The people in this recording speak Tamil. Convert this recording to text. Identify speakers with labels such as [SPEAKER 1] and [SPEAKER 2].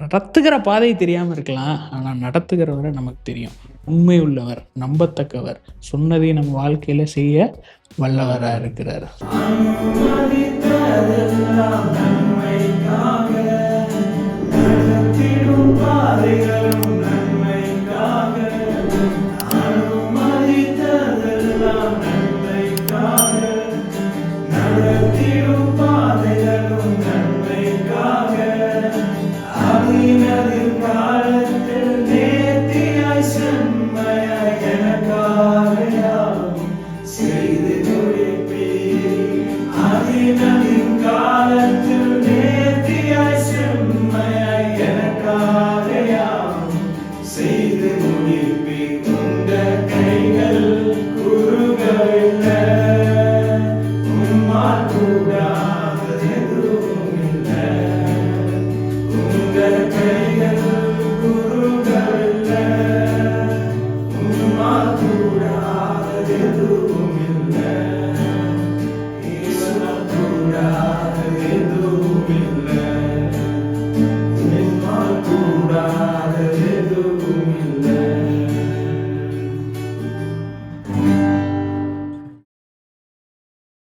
[SPEAKER 1] நடத்துகிற பாதை தெரியாமல் இருக்கலாம். ஆனால் நடத்துகிறவரை நமக்கு தெரியும். உண்மை உள்ளவர் நம்பத்தக்கவர் சொன்னதை நம்ம வாழ்க்கையில் செய்ய வல்லவராக இருக்கிறார்.
[SPEAKER 2] Say this. Amen.